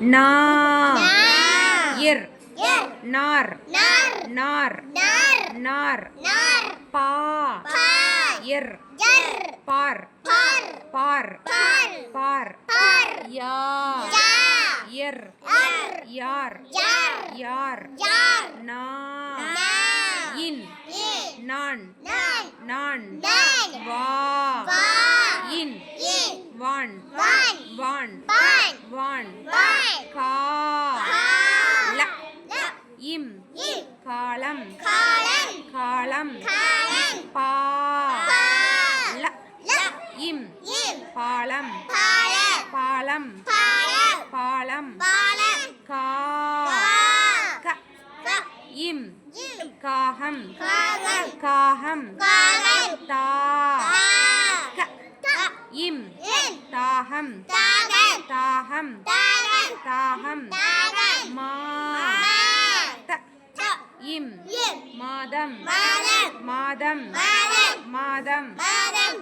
நா. இர். நார் நார். நார் நார். நார் நார். பா. இர். பார் பார். பார். யா. இர் யர். யார். நா. இன். நான் நான். வா. வான் வான். வான். கா. ல. இம். காலம் காலம். பா. ல. இம். பாலம் பாலம். பாலம். கா கா. இம். காகம் காகம். தா தா. க க. இம் இம். தாகம். தாகம். தாகம். மா. இம். மாதம். மாதம். மாதம்.